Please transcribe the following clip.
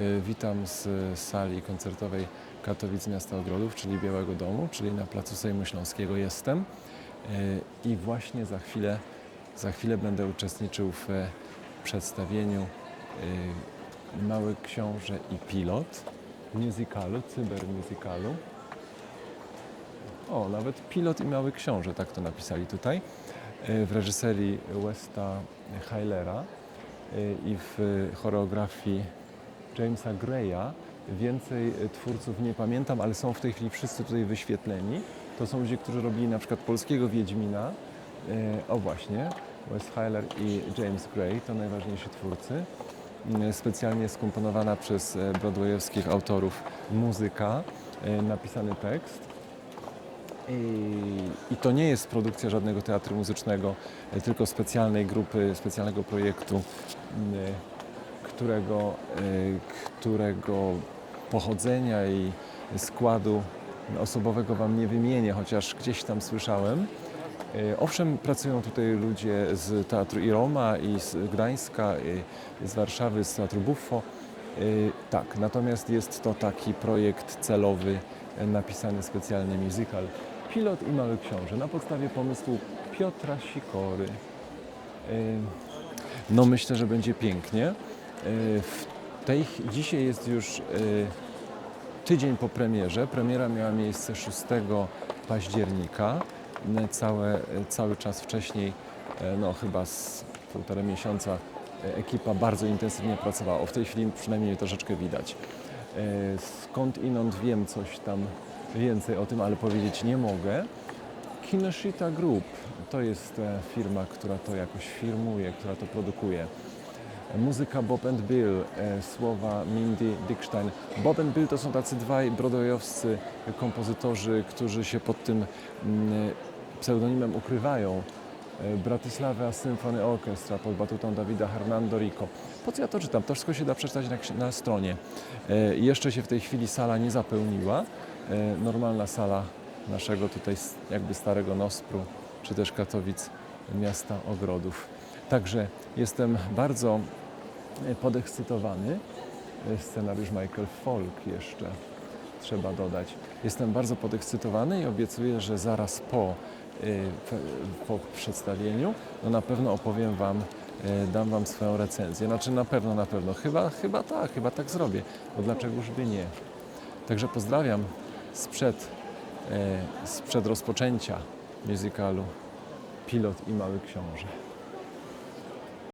Y, Witam z sali koncertowej Katowic Miasta Ogrodów, czyli Białego Domu, czyli na Placu Sejmu Śląskiego jestem. Y, I właśnie za chwilę, za chwilę będę uczestniczył w e, przedstawieniu y, Mały Książę i Pilot musicalu, cybermusicalu. O, nawet Pilot i Mały Książę, tak to napisali tutaj. W reżyserii Westa Heilera y, i w choreografii Jamesa Greya. Więcej twórców nie pamiętam, ale są w tej chwili wszyscy tutaj wyświetleni. To są ludzie, którzy robili na przykład polskiego Wiedźmina. Y, O właśnie, Wes Heiler i James Gray to najważniejsi twórcy. Y, Specjalnie skomponowana przez e, broadwayowskich autorów muzyka, y, napisany tekst. I, to nie jest produkcja żadnego teatru muzycznego, e, tylko specjalnej grupy, specjalnego projektu, m, którego, e, którego pochodzenia i składu osobowego Wam nie wymienię, chociaż gdzieś tam słyszałem. E, Owszem, pracują tutaj ludzie z Teatru i Roma, i z Gdańska, i z Warszawy, z Teatru Buffo. E, Tak, natomiast jest to taki projekt celowy, napisany specjalny musical Pilot i Mały Książę na podstawie pomysłu Piotra Sikory. No myślę, że będzie pięknie. E, W tej, dzisiaj jest już e, tydzień po premierze. Premiera miała miejsce 6 października. E, Całe, cały czas wcześniej, no chyba z półtora miesiąca, ekipa bardzo intensywnie pracowała. W tej chwili przynajmniej troszeczkę widać. Skąd inąd wiem coś tam więcej o tym, ale powiedzieć nie mogę. Kinoshita Group to jest firma, która to jakoś firmuje, która to produkuje. Muzyka Bob and Bill, e, słowa Mindy Dickstein. Bob and Bill to są tacy dwaj broadwayowscy kompozytorzy, którzy się pod tym mm, pseudonimem ukrywają. E, Bratysława Symphony Orchestra pod batutą Dawida Hernando Rico. Po co ja to czytam? To wszystko się da przeczytać na, na stronie. E, Jeszcze się w tej chwili sala nie zapełniła. E, Normalna sala naszego tutaj jakby starego Nospru, czy też Katowic, miasta ogrodów. Także jestem bardzo e, podekscytowany. E, Scenariusz Michael Falk jeszcze trzeba dodać. Jestem bardzo podekscytowany i obiecuję, że zaraz po, e, po przedstawieniu no na pewno opowiem Wam, dam Wam swoją recenzję. Znaczy na pewno, na pewno. Chyba, chyba tak, chyba tak zrobię. Bo dlaczegoż by nie. Także pozdrawiam sprzed, sprzed rozpoczęcia musicalu Pilot i Mały Książę.